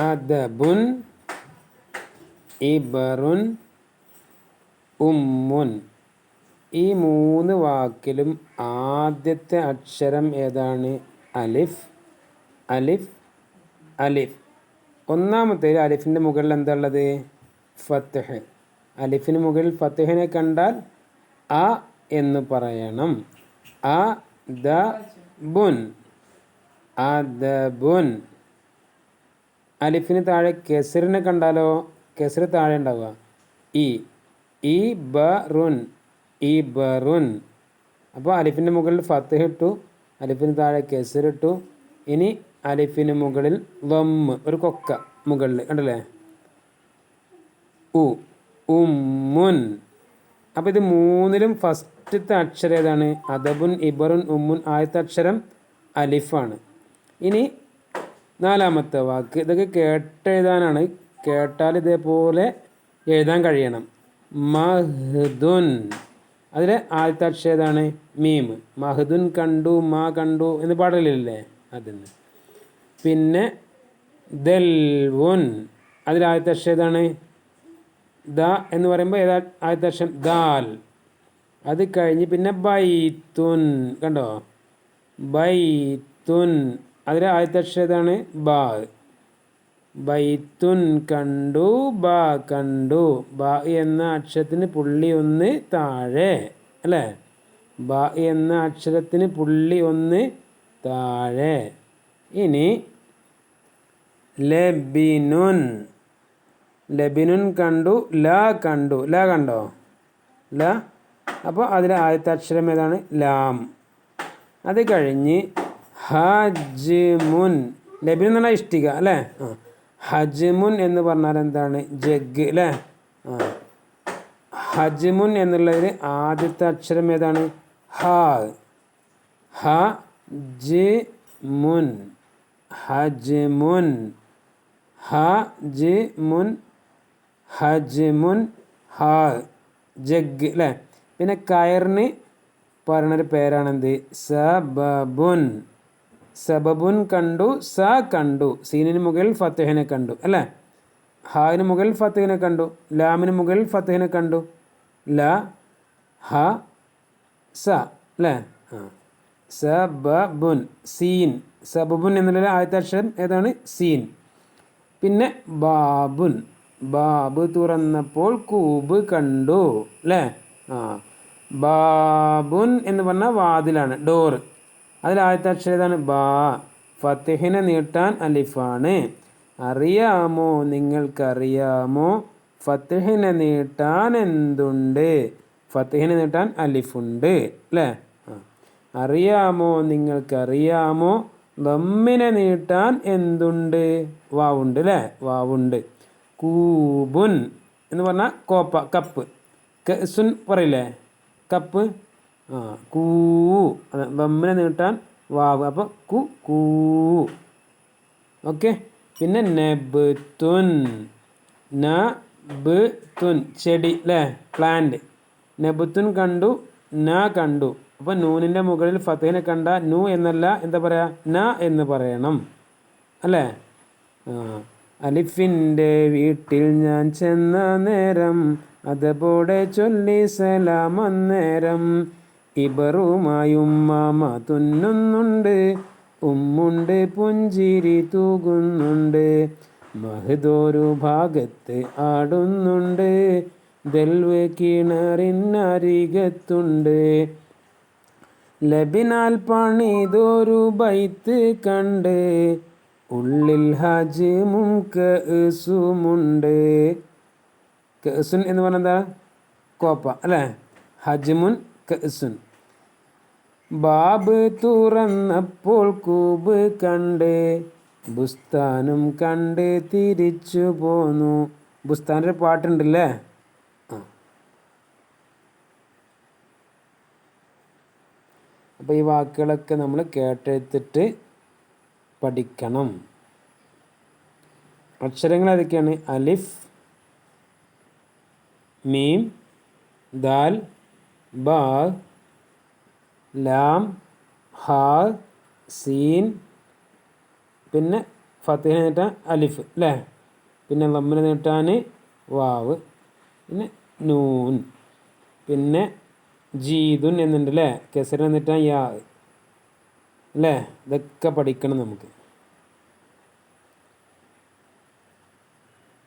അദബുൻ ഇബറുൻ ഉമ്മുൻ ഈ മൂന്ന് വാക്കിലും ആദ്യത്തെ അക്ഷരം ഏതാണ്? അലിഫ്. അലിഫ്. അലിഫ്. ഒന്നാമത്തെ അലിഫിന്റെ മുകളിൽ എന്താ ഉള്ളത്? ഫത്തഹ് അലിഫിന് മുകളിൽ ഫത്തഹിനെ കണ്ടാൽ അ എന്ന് പറയണം. അ ദ ബുൻ. അദബുൻ അലിഫിന് താഴെ കെസറിനെ കണ്ടാലോ? കെസർ താഴെ ഉണ്ടാവുക. ഇ. ഈ ബറുൻ ഇ ബറുൻ അപ്പോൾ അലിഫിന്റെ മുകളിൽ ഫത്തഹ് ഇട്ടു. അലിഫിന് താഴെ കെസർ ഇട്ടു. ഇനി അലിഫിന് മുകളിൽ വമ്മ് ഒരു കൊക്ക മുകളിൽ. കണ്ടല്ലേ? ഉ. ഉമ്മുൻ അപ്പോൾ ഇത് മൂന്നിലും ഫസ്റ്റത്തെ അക്ഷരം ഏതാണ്? അദബുൻ ഇബറുൻ ഉമ്മുൻ ആദ്യത്തെ അക്ഷരം അലിഫാണ്. ഇനി നാലാമത്തെ വാക്ക്. ഇതൊക്കെ കേട്ടെഴുതാനാണ്. കേട്ടാൽ ഇതേപോലെ എഴുതാൻ കഴിയണം. മഹ്ദുൻ. അതിലെ ആദ്യത്തെ അക്ഷരം ഏതാണ്? മീം. മഹ്ദുൻ കണ്ടു മാ കണ്ടു എന്ന് പാടലില്ലേ? അതിന് പിന്നെ ദൽവുൻ. അതിൽ ആദ്യത്തെ അക്ഷരം ഏതാണ്? ദ എന്ന് പറയുമ്പോൾ ഏതാ ആദ്യത്തെ അക്ഷരം? ദാൽ. അത് കഴിഞ്ഞ് പിന്നെ ബൈത്തുൻ. കണ്ടോ? ബൈത്തുൻ. അതിലെ ആദ്യത്തെ അക്ഷരം ഏതാണ്? ബാ. ബൈത്തുൻ കണ്ടു ബാ കണ്ടു. ബാ എന്ന അക്ഷരത്തിന് പുള്ളി ഒന്ന് താഴെ അല്ലേ? ബാ എന്ന അക്ഷരത്തിന് പുള്ളി ഒന്ന് താഴെ. ഇനി ലബിനുൻ. ലബിനുൻ കണ്ടു ല കണ്ടു. ല കണ്ടോ? ല. അപ്പോൾ അതിലെ ആദ്യത്തെ അക്ഷരം ഏതാണ്? ലാം. അത് കഴിഞ്ഞ് ഹജ്മുൻ. ലബിൻ എന്ന് പറഞ്ഞാൽ ഇഷ്ടിക അല്ലേ? ആ. ഹജ്മുൻ എന്ന് പറഞ്ഞാൽ എന്താണ്? ജഗ് അല്ലേ? ആ. ഹജ്മുൻ എന്നുള്ളതിൽ ആദ്യത്തെ അക്ഷരം ഏതാണ്? ഹ. ഹ ജ് മുൻ. ഹജ്മുൻ. ഹ ജ് മുൻ. ഹജ്മുൻ. ഹ. ജഗ് അല്ലേ? പിന്നെ കയറിന് പറയണൊരു പേരാണെന്ത്? സബബുൻ. സബബുൻ കണ്ടു സ കണ്ടു സീനിന് മുകളിൽ ഫത്തഹിനെ കണ്ടു അല്ലേ? ഹാവിന് മുകളിൽ ഫത്തഹിനെ കണ്ടു ലാമിന് മുകളിൽ ഫത്തഹിനെ കണ്ടു ല ഹ സ അല്ലേ? സബബുൻ സീൻ. സബബുൻ എന്നുള്ള ആദ്യത്തെ അക്ഷരം ഏതാണ്? സീൻ. പിന്നെ ബാബുൻ. ബാബ് തുറന്നപ്പോൾ കൂബ് കണ്ടു അല്ലേ? ആ. ബാബുൻ എന്ന് പറഞ്ഞാൽ വാതിലാണ് ഡോറ്. അതിൽ ആദ്യത്തെ അക്ഷരം ഏതാണ് ബാ. ഫത്തിഹിനെ നീട്ടാൻ അലിഫാണ്. അറിയാമോ നിങ്ങൾക്കറിയാമോ? ഫത്തിഹിനെ നീട്ടാൻ എന്തുണ്ട്? ഫത്തിഹിനെ നീട്ടാൻ അലിഫുണ്ട് അല്ലേ? അറിയാമോ നിങ്ങൾക്കറിയാമോ? ദമ്മിനെ നീട്ടാൻ എന്തുണ്ട്? വാവുണ്ട് അല്ലേ? വാവുണ്ട്. കൂബുൻ എന്ന് പറഞ്ഞാൽ കോപ്പ കപ്പ്. കസുൻ പറയില്ലേ? കപ്പ്. കൂ ബമ്മിനെ നീട്ടാൻ വാവ്. അപ്പോൾ കു കൂ. ഓക്കെ. പിന്നെ നെബുത്തുൻ ന ബ് തുൻ ചെടി അല്ലേ പ്ലാന്റ്. നെബുത്തുൻ കണ്ടു ന കണ്ടു. അപ്പോൾ നൂനിന്റെ മുകളിൽ ഫത്തേനെ കണ്ട നു എന്നല്ല എന്താ പറയുക ന എന്ന് പറയണം. അല്ലേ? അലിഫിന്റെ വീട്ടിൽ ഞാൻ ചെന്ന നേരം അതുപോലെ ചൊല്ലി സലാം അന്നേരം ഇബറുമായും മാമ തുന്നുന്നുണ്ട്. ഉമ്മുണ്ട് പുഞ്ചിരി തൂകുന്നുണ്ട്. മഹദോരു ഭാഗത്ത് ആടുന്നുണ്ട്. ദൽവ് കിണറിനരികത്തുണ്ട്. ലബിനാൽ പണിതൊരു ബൈത്ത് കണ്ട്. ഉള്ളിൽ ഹജിമും കസുമുണ്ട്. കസുൻ എന്ന് പറഞ്ഞാൽ എന്താ? കോപ്പ അല്ലേ? ഹജ്മുൻ കസുൻ. ബാബ് തുറന്നപ്പോൾ കൂബ് കണ്ട് ബുസ്താനും കണ്ട് തിരിച്ചു പോന്നു. ബുസ്താന്റെ പാട്ടുണ്ടല്ലേ? അപ്പോൾ ഈ വാക്കുകളൊക്കെ നമ്മൾ കേട്ടെടുത്തിട്ട് പഠിക്കണം. അക്ഷരങ്ങൾ ഏതൊക്കെയാണ്? അലിഫ് മീം ദാൽ ബാ ലാം ഹാ സീൻ പിന്നെ ഫത്തിന് നീട്ടാൻ അലിഫ് അല്ലേ പിന്നെ ലമ്മിന് നീട്ടാൻ വാവ്. പിന്നെ നൂൻ പിന്നെ ജീതുൻ എന്നുണ്ട് അല്ലേ കെസറിനെ നീട്ടാൻ യാ അല്ലേ ഇതൊക്കെ പഠിക്കണം നമുക്ക്.